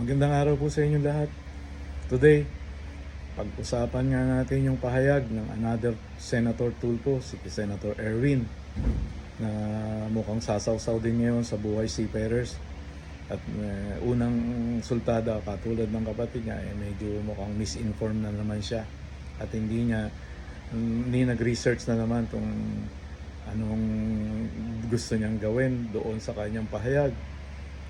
Magandang araw po sa inyo lahat. Today, pag-usapan nga natin yung pahayag ng another Senator Tulpo, si Senator Erwin, na mukhang sasawsaw din ngayon sa buhay seafarers. At eh, unang sultada, katulad ng kapatid niya, eh, medyo mukhang misinformed na naman siya. At hindi niya, hindi nag-research na naman kung anong gusto niyang gawin doon sa kanyang pahayag.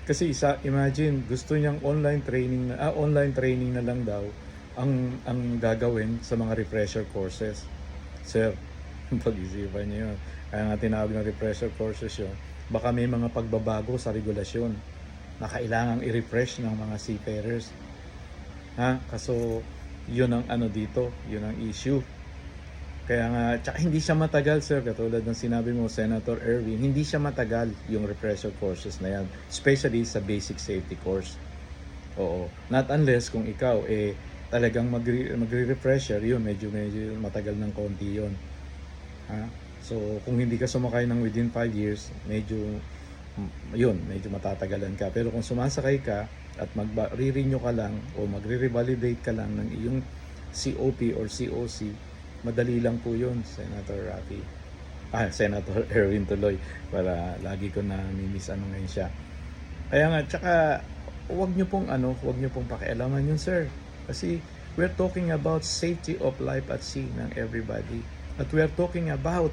Kasi isa, imagine, gusto niyang online training na, ah, online training na lang daw ang ang gagawin sa mga refresher courses. Sir, pag-isipan niyo yun. Kaya nga tinawag na refresher courses yun. Baka may mga pagbabago sa regulasyon na kailangang i-refresh ng mga seafarers. Ha? Kaso, yun ang ano dito, yun ang issue. Kaya nga, tsaka hindi siya matagal sir, katulad ng sinabi mo, Senator Erwin, hindi siya matagal yung refresher courses na yan, especially sa basic safety course. Oo. Not unless kung ikaw, eh, talagang magre- magre-refresher, yun, medyo, medyo matagal ng konti yun. Ha? So, kung hindi ka sumakay ng within 5 years, medyo, mm, yun, medyo matatagalan ka. Pero kung sumasakay ka, at mag-re-renew ka lang, o magre-revalidate ka lang ng iyong COP or COC, madali lang po yun, Senator Rafi. Ah, Senator Erwin Tuloy. Para lagi ko na miss ano ngayon siya. Kaya nga, tsaka, huwag nyo pong ano, huwag nyo pong pakialaman yun, sir. Kasi, we're talking about safety of life at sea ng everybody. At we're talking about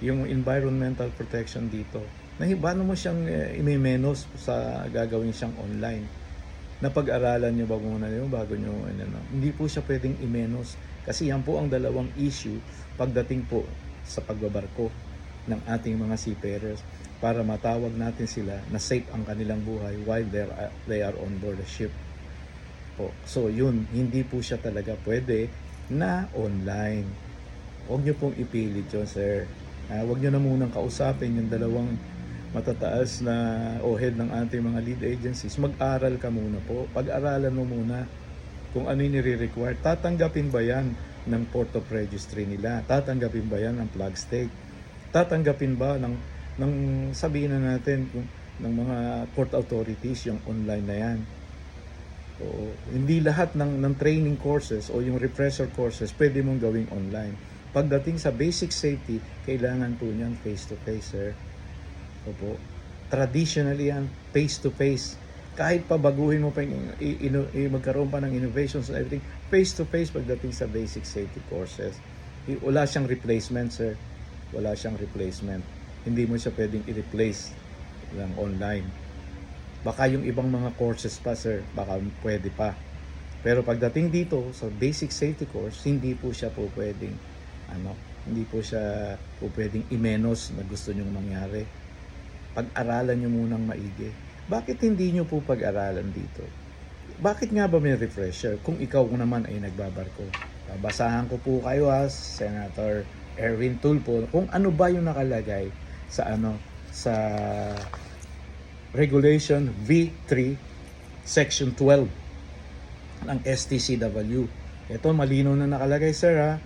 yung environmental protection dito. Na paano mo siyang eh, imimenos sa gagawin siyang online? na pag-aralan nyo ba muna yun bago nyo ano, hindi po siya pwedeng imenos kasi yan po ang dalawang issue pagdating po sa pagbabarko ng ating mga seafarers para matawag natin sila na safe ang kanilang buhay while they're, they are on board the ship. Po. So yun, hindi po siya talaga pwede na online. Huwag nyo pong ipilit yun, sir. Ah, huwag nyo na munang kausapin yung dalawang matataas na o head ng ating mga lead agencies, mag-aral ka muna po. Pag-aralan mo muna kung ano yung nire-require. Tatanggapin ba yan ng Port of Registry nila? Tatanggapin ba yan ng flag state? Tatanggapin ba ng, ng sabihin na natin kung, ng mga port authorities yung online na yan? Oo. hindi lahat ng, ng training courses o yung refresher courses pwede mong gawing online. Pagdating sa basic safety, kailangan po niyan face-to-face, sir. Opo. Traditionally yan, face-to-face. Kahit pa baguhin mo pa yung, i- ino- i- magkaroon pa ng innovations and everything, face-to-face pagdating sa basic safety courses. Wala siyang replacement, sir. Wala siyang replacement. Hindi mo siya pwedeng i-replace lang online. Baka yung ibang mga courses pa, sir, baka pwede pa. Pero pagdating dito sa basic safety course, hindi po siya po pwedeng ano, hindi po siya po pwedeng imenos na gusto nyong mangyari. Pag-aralan nyo munang maigi. Bakit hindi nyo po pag-aralan dito? Bakit nga ba may refresher kung ikaw naman ay nagbabarko? Babasahan ko po kayo ha, Senator Erwin Tulpo, kung ano ba yung nakalagay sa ano sa Regulation V3 Section 12 ng STCW. Ito malino na nakalagay sir ha.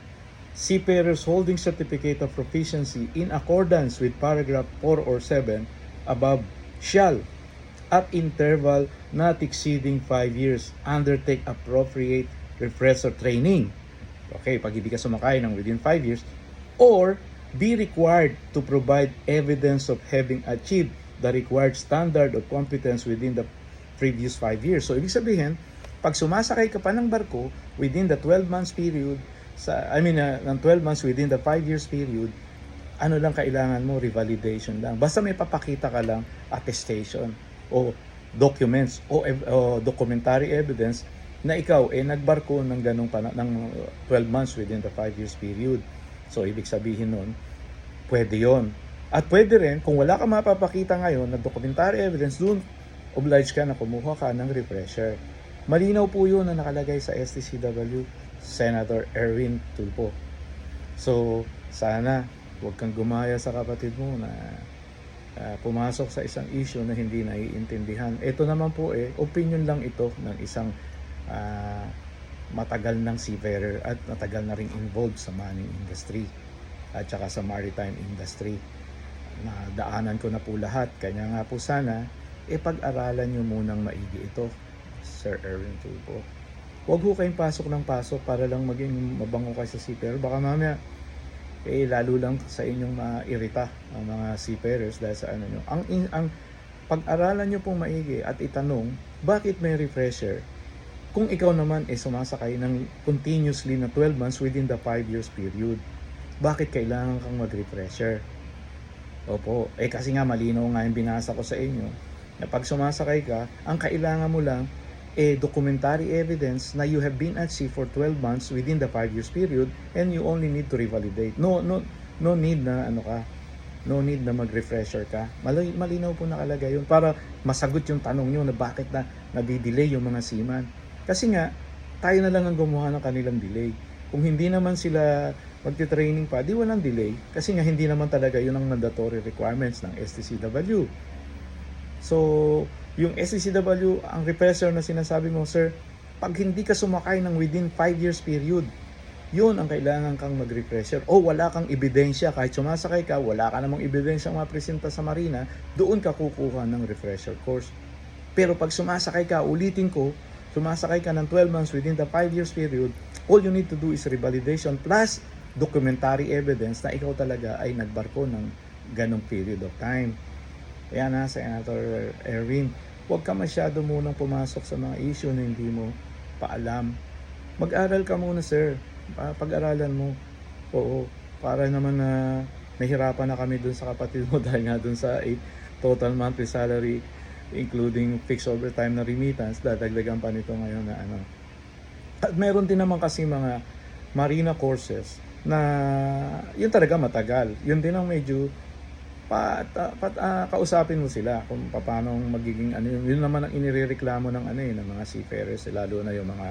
Seafarers holding certificate of proficiency in accordance with paragraph 4 or 7 above shall at interval not exceeding 5 years undertake appropriate refresher training. Okay, pag hindi ka sumakay ng within 5 years or be required to provide evidence of having achieved the required standard of competence within the previous 5 years. So, ibig sabihin, pag sumasakay ka pa ng barko within the 12 months period, sa, I mean, uh, ng 12 months within the 5 years period, ano lang kailangan mo, revalidation lang. Basta may papakita ka lang, attestation o documents o, o documentary evidence na ikaw eh nagbarko ng ganong pana- ng 12 months within the 5 years period. So ibig sabihin nun, pwede yon. At pwede rin, kung wala ka mapapakita ngayon na documentary evidence, dun obliged ka na kumuha ka ng refresher. Malinaw po yun na nakalagay sa STCW, Senator Erwin Tulpo. So, sana huwag kang gumaya sa kapatid mo na ah, pumasok sa isang issue na hindi naiintindihan. Ito naman po eh, opinion lang ito ng isang ah, matagal ng seafarer at matagal na ring involved sa mining industry at saka sa maritime industry. Na daanan ko na po lahat. Kanya nga po sana, e pag-aralan nyo munang maigi ito. Sir Erwin Tulpo. Huwag ho kayong pasok ng pasok para lang maging mabango kayo sa seafarer. Baka mamaya, eh, lalo lang sa inyong mairita ang mga seafarers dahil sa ano nyo. Ang, in- ang pag-aralan nyo pong maigi at itanong, bakit may refresher? Kung ikaw naman ay sumasakay ng continuously na 12 months within the 5 years period, bakit kailangan kang mag-refresher? Opo, eh kasi nga malinaw nga yung binasa ko sa inyo na pag sumasakay ka, ang kailangan mo lang eh documentary evidence na you have been at sea for 12 months within the 5 years period and you only need to revalidate. No no no need na ano ka. No need na mag-refresher ka. Mali- malinaw po nakalagay yun para masagot yung tanong nyo na bakit na nadidelay yung mga seaman. Kasi nga, tayo na lang ang gumawa ng kanilang delay. Kung hindi naman sila magti-training pa, di walang delay. Kasi nga hindi naman talaga yun ang mandatory requirements ng STCW. So, yung SCCW, ang refresher na sinasabi mo, sir, pag hindi ka sumakay ng within 5 years period, yun ang kailangan kang mag-refresher. O wala kang ebidensya, kahit sumasakay ka, wala ka namang ebidensya mapresenta sa marina, doon ka kukuha ng refresher course. Pero pag sumasakay ka, ulitin ko, sumasakay ka ng 12 months within the 5 years period, all you need to do is revalidation plus documentary evidence na ikaw talaga ay nagbarko ng ganong period of time. Kaya na, Senator Erwin, huwag ka masyado munang pumasok sa mga issue na hindi mo paalam. Mag-aral ka muna, sir. Pa- Pag-aralan mo. Oo. Para naman na nahirapan na kami dun sa kapatid mo dahil nga dun sa 8 total monthly salary including fixed overtime na remittance, dadagdagan pa nito ngayon na ano. At meron din naman kasi mga marina courses na yun talaga matagal. Yun din ang medyo pat, pat, ah, kausapin mo sila kung paano magiging ano yun. Yun naman ang inirereklamo ng ano eh, ng mga seafarers, eh, lalo na yung mga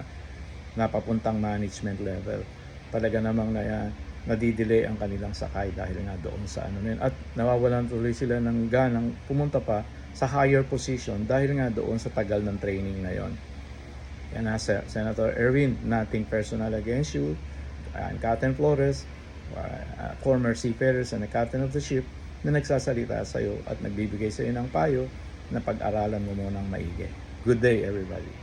napapuntang management level. Talaga namang na yan, nadidelay ang kanilang sakay dahil nga doon sa ano yun. At nawawalan tuloy sila ng ganang pumunta pa sa higher position dahil nga doon sa tagal ng training na yon. Yan na, Sen- Senator Erwin, nothing personal against you. Uh, Captain Flores, uh, former seafarers and the captain of the ship na nagsasalita sa iyo at nagbibigay sa iyo ng payo na pag-aralan mo munang maigi. Good day, everybody.